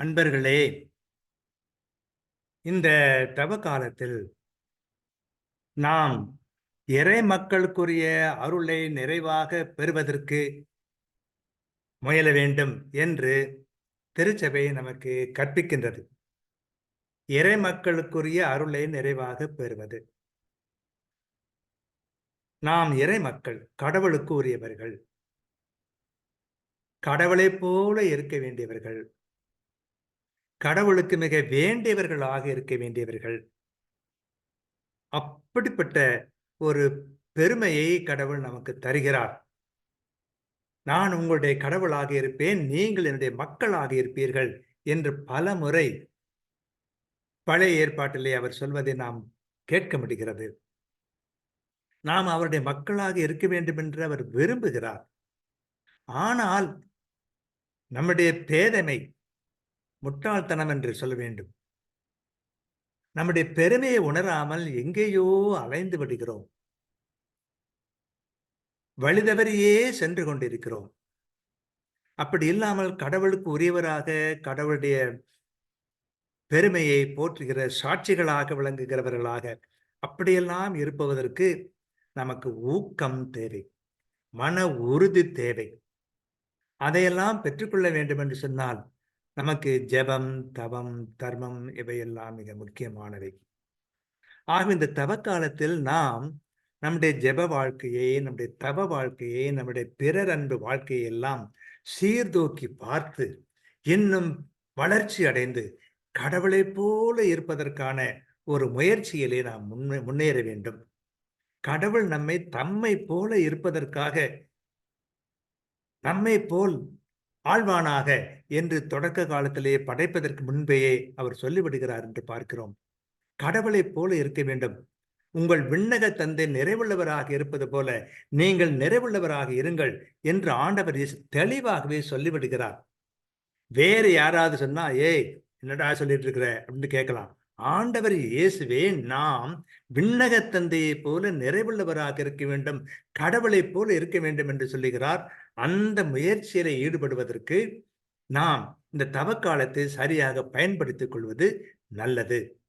அன்பர்களே இந்த தவ காலத்தில் நாம் இறை மக்களுக்குரிய அருளை நிறைவாக பெறுவதற்கு முயல வேண்டும் என்று திருச்சபை நமக்கு கற்பிக்கின்றது. இறை மக்களுக்குரிய அருளை நிறைவாக பெறுவது. நாம் இறை மக்கள் கடவுளுக்கு உரியவர்கள் கடவுளைப் போல இருக்க வேண்டியவர்கள் கடவுளுக்கு மிக வேண்டியவர்களாக இருக்க வேண்டியவர்கள். அப்படிப்பட்ட ஒரு பெருமையை கடவுள் நமக்கு தருகிறார். நான் உங்களுடைய கடவுளாக இருப்பேன் நீங்கள் என்னுடைய மக்களாக இருப்பீர்கள் என்று பல முறை பழைய ஏற்பாட்டிலே அவர் சொல்வதை நாம் கேட்க முடிகிறது. நாம் அவருடைய மக்களாக இருக்க வேண்டும் என்று அவர் விரும்புகிறார். ஆனால் நம்முடைய பேதமை முட்டாள்தனம் என்று சொல்ல வேண்டும். நம்முடைய பெருமையை உணராமல் எங்கேயோ அலைந்து விடுகிறோம். வழிதவறியே சென்று கொண்டிருக்கிறோம். அப்படி இல்லாமல் கடவுளுக்கு உரியவராக கடவுளுடைய பெருமையை போற்றுகிற சாட்சிகளாக விளங்குகிறவர்களாக அப்படியெல்லாம் இருப்பதற்கு நமக்கு ஊக்கம் தேவை. மன உறுதி தேவை. அதையெல்லாம் பெற்றுக்கொள்ள வேண்டும் என்று சொன்னால் நமக்கு ஜெபம் தவம் தர்மம் இவையெல்லாம் மிக முக்கியமானவை. ஆக இந்த தவ காலத்தில் நாம் நம்முடைய ஜெப வாழ்க்கையை நம்முடைய தவ வாழ்க்கையை நம்முடைய பிறர் அன்பு வாழ்க்கையை எல்லாம் சீர்தூக்கி பார்த்து இன்னும் வளர்ச்சி அடைந்து கடவுளைப் போல இருப்பதற்கான ஒரு முயற்சியிலே நாம் முன்னே முன்னேற வேண்டும். கடவுள் நம்மை தம்மை போல இருப்பதற்காக நம்மை போல் ஆழ்வானாக என்று தொடக்க காலத்திலே படைப்பதற்கு முன்பேயே அவர் சொல்லிவிடுகிறார் என்று பார்க்கிறோம். கடவுளைப் போல இருக்க வேண்டும். உங்கள் விண்ணக தந்தை நிறைவுள்ளவராக இருப்பது போல நீங்கள் நிறைவுள்ளவராக இருங்கள் என்று ஆண்டவர் தெளிவாகவே சொல்லிவிடுகிறார். வேறு யாராவது சொன்னா ஏய் என்னடா சொல்லிட்டு இருக்கிற? அப்படின்னு கேட்கலாம். ஆண்டவர் இயேசுவே நாம் விண்ணக தந்தையை போல நிறைவுள்ளவராக இருக்க வேண்டும் கடவுளைப் போல இருக்க வேண்டும் என்று சொல்லுகிறார். அந்த முயற்சியில ஈடுபடுவதற்கு நாம் இந்த தவக்காலத்தை சரியாக பயன்படுத்திக் கொள்வது நல்லது.